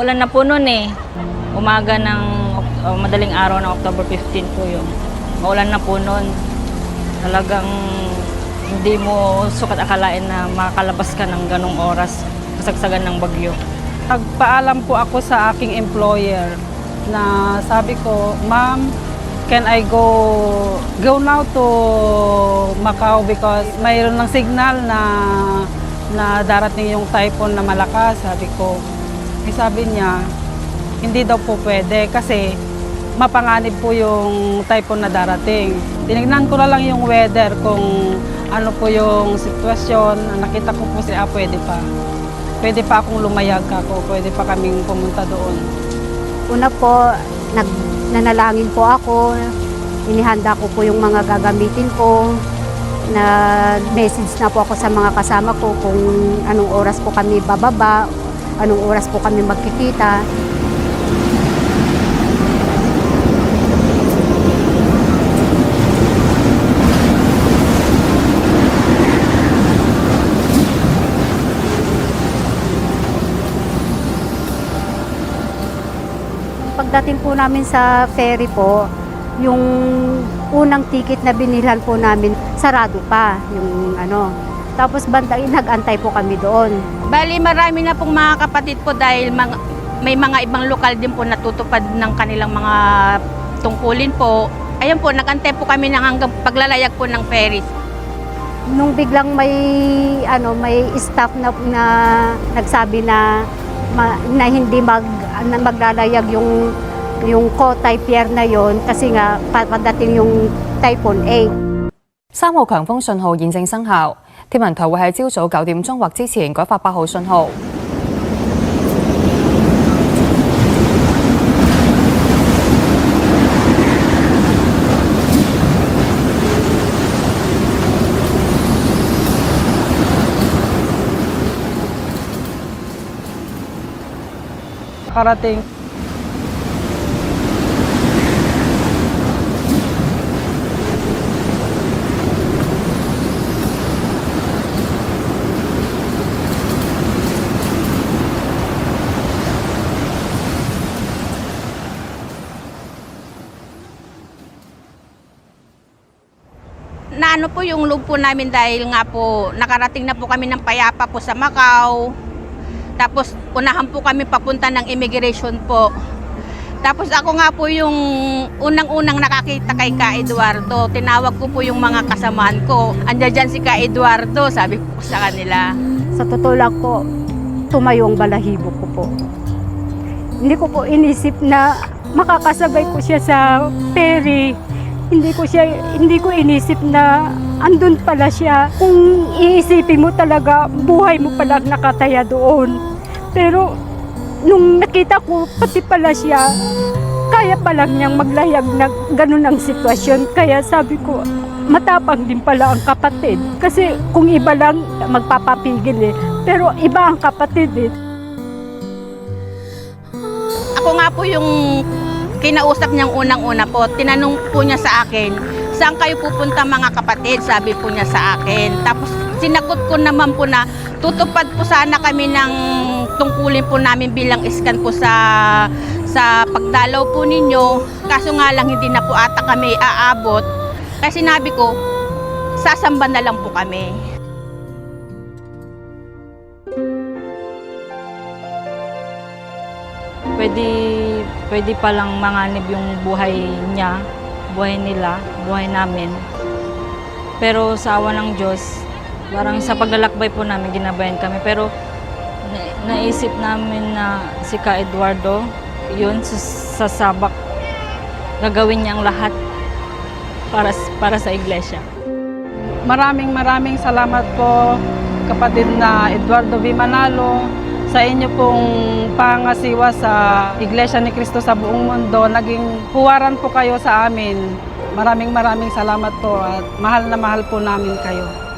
Maulan na po noon eh. Umaga ng uh, madaling araw ng October 15 po yung maulan na po noon. Talagang hindi mo sukat akalain na makakalabas ka ng ganong oras kasagsagan ng bagyo. Nagpaalam po ako sa aking employer na sabi ko, Ma'am, can I go go now to Macau because mayroon ng signal na na darating yung typhoon na malakas, sabi ko. Eh, sabi niya, hindi daw po pwede kasi mapanganib po yung typhoon na darating. Tinignan ko na lang yung weather kung ano po yung sitwasyon. Nakita ko po siya, ah, pwede pa. Pwede pa akong lumayag ako, pwede pa kaming pumunta doon. Una po, nag, nanalangin po ako. Inihanda ko po yung mga gagamitin ko. Nag-message na po ako sa mga kasama ko kung anong oras po kami bababa, anong oras po kami magkikita. Pagdating po namin sa ferry po, yung unang ticket na binilhan po namin, sarado pa yung ano. Tapos bandang nag-antay po kami doon. Bali, marami na pong mga kapatid po dahil mga- may mga ibang lokal din po natutupad ng kanilang mga tungkulin po. Ayun po, nagantay po kami ng hanggang paglalayag po ng ferries. Nung biglang may ano may staff na, na nagsabi na ma- na hindi mag na maglalayag yung yung Kotay Pier na yon kasi nga pa- padating yung Typhoon A. 三号强风信号现正生效， 天文台會喺朝早九點鐘或之前改發八號信號。Karating. Na ano po yung loob namin dahil nga po nakarating na po kami ng payapa po sa Macau. Tapos unahan po kami papunta ng immigration po. Tapos ako nga po yung unang-unang nakakita kay Ka Eduardo. Tinawag ko po yung mga kasamahan ko. Andiyan dyan si Ka Eduardo, sabi ko sa kanila. Sa totoo lang po, tumayo ang balahibo ko po. Hindi ko po inisip na makakasabay ko siya sa ferry. Hindi ko siya hindi ko inisip na andun pala siya. Kung iisipin mo talaga, buhay mo pala nakataya doon. Pero nung nakita ko pati pala siya, kaya pa lang niyang maglayag na ganun ang sitwasyon. Kaya sabi ko, matapang din pala ang kapatid. Kasi kung iba lang, magpapapigil eh. Pero iba ang kapatid eh. Ako nga po yung kinausap niyang unang-una po. Tinanong po niya sa akin, saan kayo pupunta mga kapatid? Sabi po niya sa akin. Tapos sinagot ko naman po na tutupad po sana kami ng tungkulin po namin bilang iskan po sa sa pagdalaw po ninyo. Kaso nga lang hindi na po ata kami aabot. Kasi sinabi ko, sasamba na lang po kami. Pwede, pwede palang manganib yung buhay niya, buhay nila, buhay namin. Pero sa awa ng Diyos, parang sa paglalakbay po namin, ginabayan kami. Pero na- naisip namin na si Ka Eduardo, yun, sa, sa sabak, gagawin niya ang lahat para, para sa iglesia. Maraming maraming salamat po kapatid na Eduardo V. Manalo sa inyo pong pangasiwa sa Iglesia ni Cristo sa buong mundo. Naging huwaran po kayo sa amin. Maraming maraming salamat po at mahal na mahal po namin kayo.